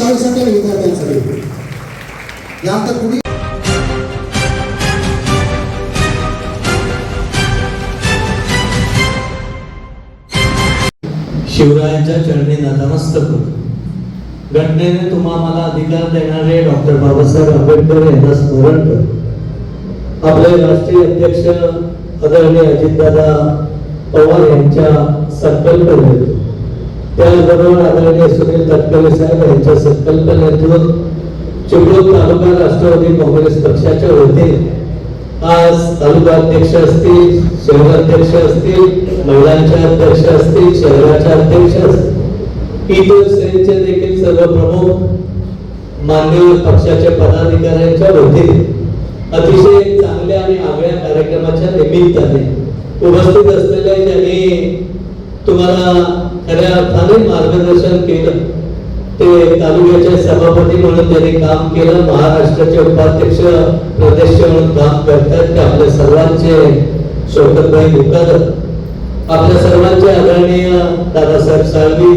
चाळीसाच्या विद्यार्थ्यांसाठी यानंतर पुढील शिवरायांच्या चरणी नतमस्तक. घटनेने तुम्हा मला अधिकार देणारे डॉक्टर बाबासाहेब आंबेडकर यांना स्मरण कर. आपले राष्ट्रीय अध्यक्ष आदरणीय अजितदादा पवार यांच्या संकल्पनेतून त्याचबरोबर आदरणीय सुनील तटकरे साहेब यांच्या संकल्पनेतून चिपळूण तालुका राष्ट्रवादी काँग्रेस पक्षाच्या वतीने आज तालुका अध्यक्ष असतील शहराध्यक्ष असतील महिलांचे अध्यक्ष असतील शहराचे अध्यक्ष असतील इतर श्रेणीचे देखील सर्व प्रमुख मान्य पक्षाच्या पदाधिकाऱ्यांच्या वतीने अतिशय चांगल्या आणि आगळ्या कार्यक्रमाच्या निमित्ताने उपस्थित असलेल्या ज्यांनी तुम्हाला खऱ्या अर्थाने मार्गदर्शन केलं. ते तालुक्याचे सभापती म्हणून त्यांनी काम केलं. महाराष्ट्राचे उपाध्यक्ष प्रदेश म्हणून काम करतात. ते आपल्या सर्वांचे शोकतभाई मुकादर आपल्या सर्वांचे आदरणीय दादासाहेब साळवी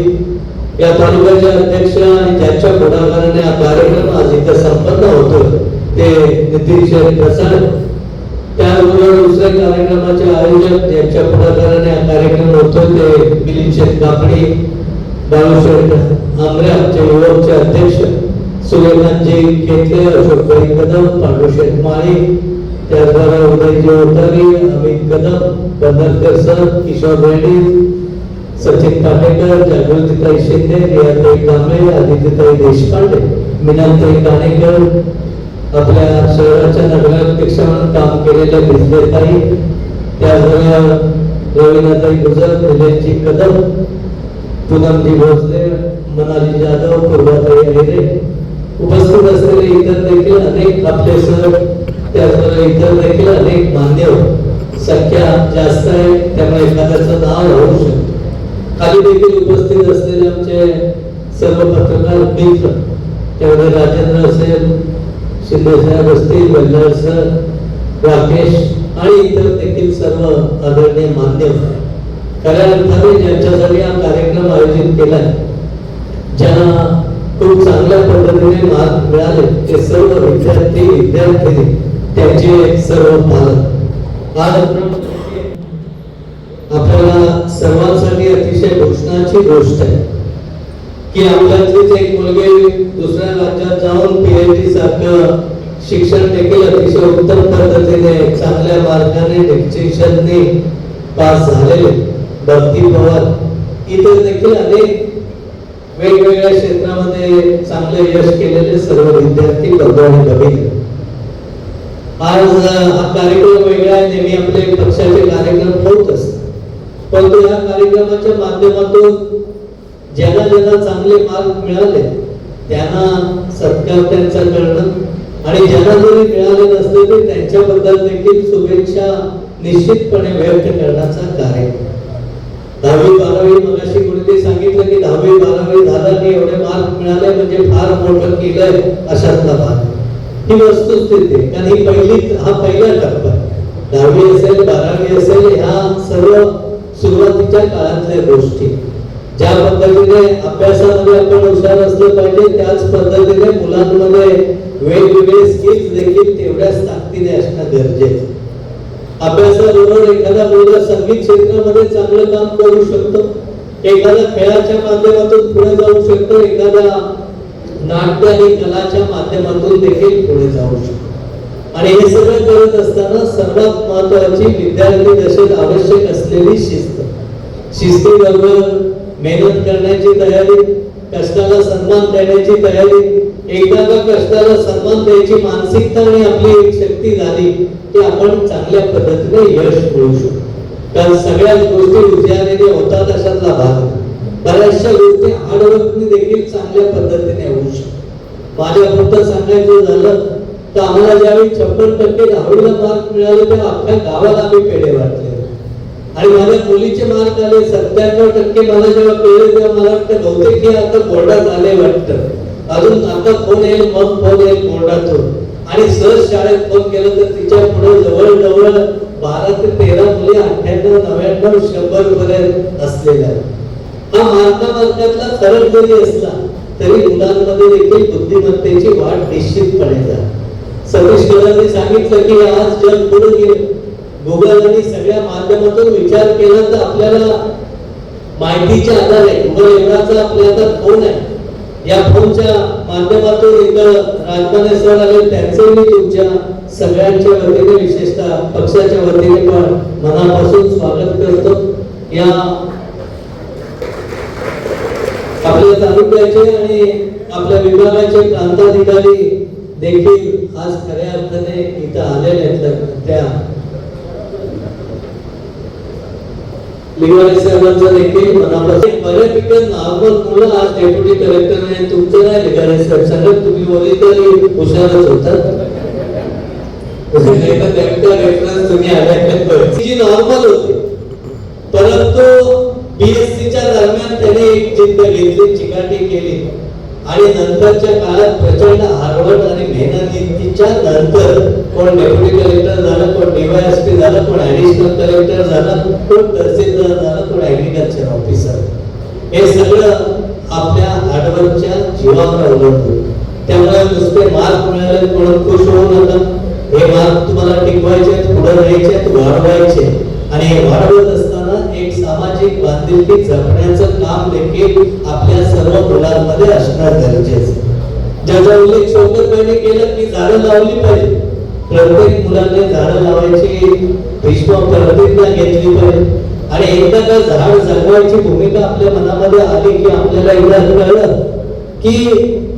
या तालुक्याचे अध्यक्ष आणि ज्यांच्या पुढाकाराने हा कार्यक्रम आज इथे संपन्न होतो ते नितीन शेठ प्रसाद. त्याबरोबर दुसऱ्या कार्यक्रमाचे आयोजक ज्यांच्या पुढाकाराने हा कार्यक्रम होतो ते मिलिंद शेठ बाळूशेठ आमरे आमचे युवकचे अध्यक्ष सूर्यकांतजी केतले अशोकभाई कदम पांडुशेठ माळी त्याचबरोबर उदयजी ओतारी अमित कदम बंदरकर सर किशोर रेड्डी सचिन पाटेकर जागृतीताई शिंदे रियाताई कांबळे आदित्यताई देशपांडे मीनाताई काणेकर आपल्या शहराच्या नगर म्हणून काम केलेल्या बिजलेताई त्याचबरोबर रवीनाताई गुजर निलेशजी कदम पूनमजी भोसले मनाली जाधव पूर्वाताई अहिरे उपस्थित असलेले इतर देखील अनेक आपले सर त्याचबरोबर इतर देखील अनेक मान्यवर संख्या जास्त आहे. त्यामुळे एखाद्याचं नाव होऊ शकतं. खाली देखील उपस्थित असलेले आमचे सर्व पत्रकार मित्र त्यामध्ये राजेंद्र असेल शिंदे साहेब असतील राकेश आणि इतर देखील सर्व आदरणीय मान्यवर खऱ्या अर्थाने ज्यांच्यासाठी हा कार्यक्रम आयोजित केलाय ज्यांना खूप चांगल्या पद्धतीने मार्क मिळाले ते सर्व विद्यार्थी विद्यार्थिनी त्यांचे सर्व पालक. आज आपल्याला सर्वांसाठी अतिशय घोषणाची गोष्ट आहे. की आमच्यातलीच एक मुलगी दुसऱ्या राज्यात जाऊन पी एच डी सारखं शिक्षण देखील अतिशय उत्तम पद्धतीने चांगल्या मार्गाने डिस्टिंक्शनने पास झालेले भक्ती पवार. इतर देखील अनेक वेगवेगळ्या क्षेत्रामध्ये चांगले यश केलेले सर्व विद्यार्थी बंधू बघितले आज हा कार्यक्रम वेगळा आहे नेहमी आपले पक्षाचे कार्यक्रम होत असतात परंतु या कार्यक्रमाच्या माध्यमातून ज्यांना ज्यांना चांगले मार्क मिळाले त्यांना सत्कार त्यांचा करणं आणि ज्यांना जरी मिळाले नसले तरी त्यांच्याबद्दल देखील शुभेच्छा निश्चितपणे व्यक्त करण्याचा कार्यक्रम दहावी बारावी मगाशी कोणीतरी सांगितलं की दहावी बारावी झाला की एवढे मार्क मिळाले म्हणजे फार मोठं केलंय अशातला भाग. ही वस्तुस्थिती आहे. कारण ही पहिली हा पहिला टप्पा आहे. दहावी असेल बारावी असेल ह्या सर्व सुरुवातीच्या काळातल्या गोष्टी. ज्या पद्धतीने अभ्यासामध्ये आपण हुशार असलं पाहिजे त्याच पद्धतीने मुलांमध्ये वेगवेगळे स्किल्स देखील तेवढ्याच ताकदीने असणं गरजेचं. अभ्यासाबरोबर एखादा मुलगा संगीत क्षेत्रामध्ये चांगलं काम करू शकतो. एखाद्या खेळाच्या माध्यमातून पुढे जाऊ शकतो. एखाद्या नाट्य आणि कलाच्या माध्यमातून देखील पुढे जाऊ शकतो. आणि हे सगळं करत असताना सर्वात महत्वाची विद्यार्थी दशेत आवश्यक असलेली शिस्त. शिस्तीबरोबर मेहनत करण्याची तयारी कष्टाला सन्मान देण्याची तयारी एकदा का कष्टाला सन्मान द्यायची मानसिकता आणि आपली एक शक्ती झाली की आपण चांगल्या पद्धतीने यश मिळू शकतो. कारण सगळ्याच गोष्टी हुशारीने होतात अशातला भाग. बऱ्याचशा गोष्टी हार्डवर्कने देखील चांगल्या पद्धतीने होऊ शकतात. माझ्या फक्त सांगायचं झालं तर आम्हाला ज्यावेळी छप्पन टक्के दहावीला मार्क मिळाले तेव्हा अख्ख्या गावाला आम्ही पेढे वाटले आणि माझ्या मुलीचे मार्क आले सत्त्याण्णव टक्के मला जेव्हा कळले तेव्हा मला वाटतं बहुतेक हे आता बोर्डात आले वाटतं. अजून आता फोन येईल मग फोन येईल बोर्डातून आणि सहज शाळेत फोन केलं तर तिच्या पुढे जवळ जवळ बारा ते तेरा मुली अठ्ठ्याण्णव नव्याण्णव शंभर पर्यंत असलेल्या. हा मार्का मार्कातला फरक जरी असला तरी मुलांमध्ये देखील बुद्धिमत्तेची वाढ निश्चितपणे झाली. सतीश कदमने सांगितलं की आज जग पुढे गेलं. गुगल आणि सगळ्या माध्यमातून विचार केला तर आपल्याला माहितीच्या आधारे गुगल एवढाचा आपल्या हातात फोन आहे. या फोनच्या माध्यमातून इथं राजमाने सर आले. त्यांचे मी तुमच्या सगळ्यांच्या वतीने विशेषतः पक्षाच्या वतीने पण मनापासून स्वागत करतो. या आपल्या तालुक्याचे आणि आपल्या विभागाचे प्रांताधिकारी देखील आज खऱ्या अर्थाने इथं आलेले आहेत. त्या लिवाळे साहेबांचं देखील मनापासून बऱ्यापैकी नॉर्मल मुलं आज डेप्युटी कलेक्टर आहे तुमचं नाही लिगाळे साहेब सगळं तुम्ही बोलले तरी हुशारच होतात रेफरन्स तुम्ही आल्या जी नॉर्मल होते परंतु BSc च्या दरम्यान त्याने एक जिद्द घेतली चिकाटी केली. आणि नंतरच्या काळात प्रचंड हार्वर्ड आणि मेहनतीच्या नंतर कोण डेप्युटी कलेक्टर झालं कोण डीवायएसपी झालं कोण ऍडिशनल कलेक्टर झालं कोण तहसीलदार झालं कोण ऍग्रिकल्चर ऑफिसर हे सगळं आपल्या हार्डवर्कच्या जीवावर अवलंबून. त्यामुळे नुसते मार्क मिळाले म्हणून खुश होऊ नका. हे मार्क तुम्हाला टिकवायचे पुढे राहायचे वाढवायचे आणि हे वाढवत म्हणजे एक सामाजिक बांधिलकी जपण्याचं काम देखील आपल्या सर्व मुलांमध्ये असणं गरजेचं ज्याचा उल्लेख शोकतबाईने केलं की झाडं लावली पाहिजे प्रत्येक मुलाने झाडं लावायची भीष्म प्रतिज्ञा घेतली पाहिजे. आणि एकदा का झाड जगवायची भूमिका आपल्या मनामध्ये आली की आपल्याला एवढं कळलं की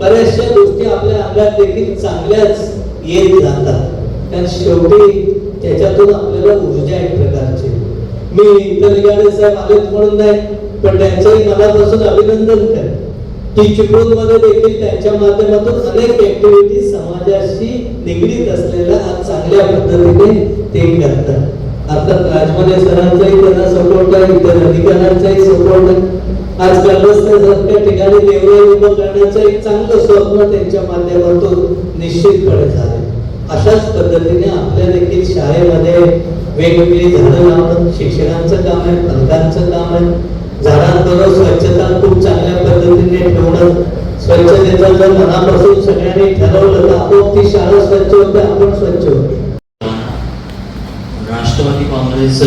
बऱ्याचशा गोष्टी आपल्या अंगात देखील चांगल्याच येत जातात. कारण शेवटी त्याच्यातून आपल्याला ऊर्जा एक मी इतर साहेब आलेत म्हणून नाही पण त्यांच्याही मनापासून अभिनंदन कर की चिपळूणमध्ये देखील त्यांच्या माध्यमातून अनेक ऍक्टिव्हिटी समाजाशी निगडीत असलेल्या आज चांगल्या पद्धतीने ते करतात. अर्थात राजमाने सरांचाही त्यांना सपोर्ट आहे इतर अधिकाऱ्यांचाही सपोर्ट आहे आज कलरसारख्या ठिकाणी देवळा उभं करण्याचं एक चांगलं स्वप्न त्यांच्या माध्यमातून निश्चितपणे झालं. अशाच पद्धतीने आपल्या देखील शाळेमध्ये वेगवेगळी झाडं लावणं शिक्षकांचं काम आहे पालकांचं काम आहे. झाडांबरोबर स्वच्छता खूप चांगल्या पद्धतीने ठेवणं स्वच्छतेचं जर मनापासून सगळ्यांनी ठरवलं तर आपोआप ती शाळा स्वच्छ होते आपण स्वच्छ होतो. राष्ट्रवादी काँग्रेस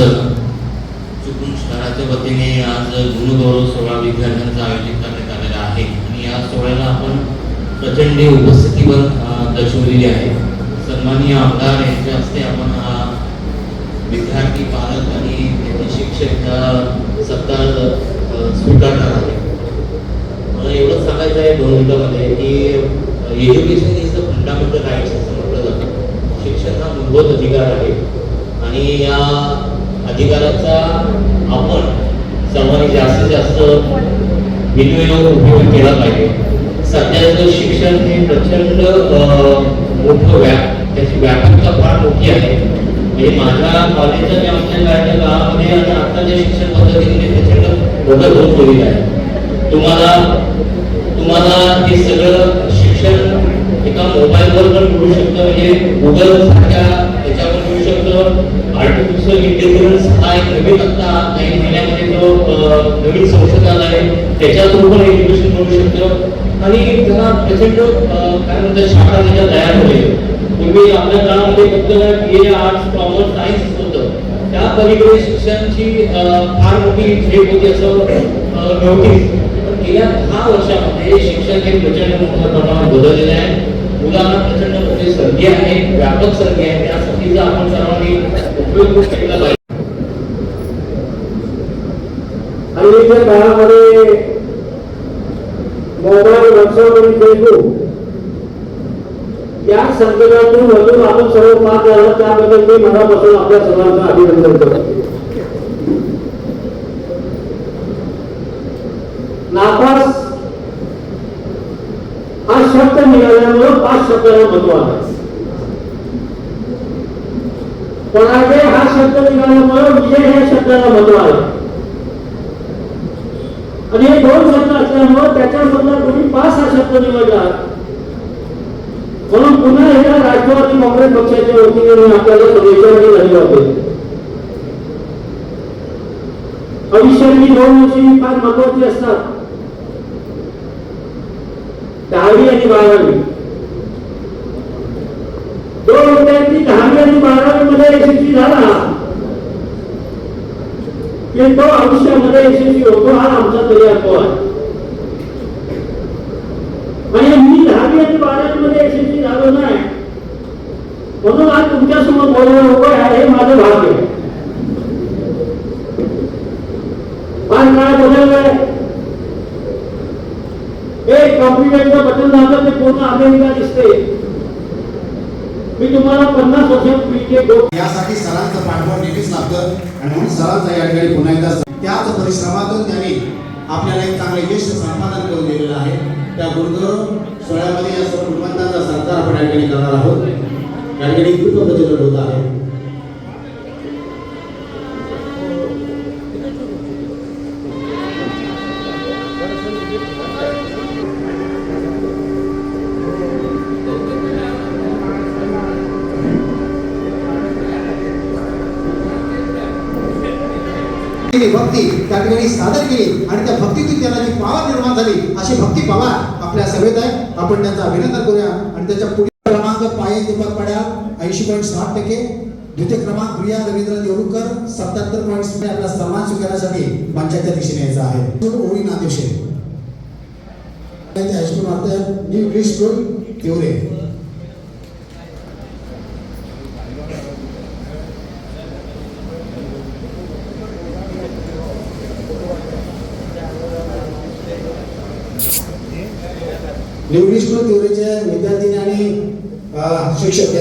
चुकून शहराच्या वतीने आज गुणगौरव सोहळा विद्यार्थ्यांचा आयोजित करण्यात आलेला आहे. आणि या सोहळ्याला आपण प्रचंड उपस्थिती पण दर्शवलेली आहे. सन्माननीय आमदार यांच्या हस्ते आपण हा विद्यार्थी पालक आणि त्यांचे शिक्षक हा सत्कार स्वीकारणार आहे. मला एवढंच सांगायचं आहे दोन मिनिटामध्ये की education is the fundamental rights असं म्हटलं जातं. शिक्षण हा मूलभूत अधिकार आहे. आणि या अधिकाराचा आपण सर्वांनी जास्तीत जास्त विनियोग उपयोग केला पाहिजे. सध्याचं शिक्षण हे प्रचंड मोठं व्याप त्याची व्यापकता फार मोठी आहे. म्हणजे माझ्या कॉलेजच्या ज्या आमच्या काळाच्या काळामध्ये आणि शिक्षण पद्धतीमध्ये आहे. तुम्हाला तुम्हाला हे सगळं शिक्षण एका मोबाईलवर पण मिळू शकतं म्हणजे गुगल सारख्या मिळू शकतं. आर्टिफिशियल इंटेलिजन्स हा एक नवीन आत्ता काही महिन्यामध्ये जो नवीन संशोधन आहे त्याच्या थ्रू पण एज्युकेशन मिळू शकतं. आणि त्यांना प्रचंड काय म्हणतात शाळा त्याच्या तयार होईल पूर्वी आपल्या काळामध्ये फक्त B A arts commerce science होतं. त्या पलीकडे शिक्षणाची फार मोठी झेप होती असं नव्हती. गेल्या दहा वर्षामध्ये शिक्षण हे प्रचंड मोठ्या प्रमाणात बदललेलं आहे. मुलांना प्रचंड मोठी संधी आहे व्यापक संधी आहे. त्या संधीचा आपण सर्वांनी उपयोग केला पाहिजे. हल्लीच्या काळामध्ये मोबाईल व्हॉट्सअप आणि फेसबुक त्या संकटातून मधून आपण सर्व पार झालं त्याबद्दल मी मनापासून आपल्या सर्वांचं अभिनंदन करतो. नापास हा शब्द निघाल्यामुळे पाच शब्दाला महत्त्व आहे. पराजय हा शब्द निघाल्यामुळे विजय ह्या शब्दाला महत्त्व आहे. आणि हे दोन शब्द असल्यामुळे त्याच्यामधला तुम्ही पाच हा शब्द निवडला. पुन्हा एकदा राष्ट्रवादी काँग्रेस पक्षाच्या वतीने मी आपल्याला शुभेच्छा झाली होते आयुष्यातली दोन वर्षी फार महत्वाची असतात. दहावी आणि बारावी. दोन विद्यार्थी दहावी आणि बारावी मध्ये यशस्वी झाला. की तो आयुष्यामध्ये यशस्वी होतो हा आमचा तरी अनुभव आहे. आणि मी दहावी आणि बारावी मध्ये यशस्वी झालो नाही. म्हणून आज तुमच्या बोलणं नको आहे हे माझं भाग्य आहे. फार काळ बदललाय एक कॉम्प्युटरचं बटन दाबलं ते पूर्ण अमेरिका दिसते. मी तुम्हाला पन्नास वर्षात पीके यासाठी सरांचं पाठबळ नेहमीच लागतं आणि म्हणून सरांचा या ठिकाणी पुन्हा एकदा त्याच परिश्रमातून त्यांनी आपल्याला एक चांगलं यश संपादन करून दिलेलं आहे. त्या गुरुद्वार सोहळ्यामध्ये या सर्व कुटुंबांचा सत्कार आपण या ठिकाणी करणार आहोत. या ठिकाणी खूप प्रचलन होत आहे केली भक्ती त्या ठिकाणी सादर केली आणि त्या भक्तीतून त्यांना जी पावर निर्माण झाली अशी भक्ती पवार आपल्या सभेत आहे. आपण त्यांचं अभिनंदन करूया. आणि त्याच्या पुढील क्रमांक पाये दीपक पाड्या ऐंशी पॉईंट साठ टक्के. द्वितीय क्रमांक प्रिया रवींद्र देवरुकर सत्याहत्तर पॉईंट आपला सन्मान स्वीकारण्यासाठी पंचायतच्या दिशेने यायचा आहे. ओळी नादेशे. हायस्कूल मारतोय New English School Tivare New English School तिवरेचे विद्यार्थी आणि शिक्षक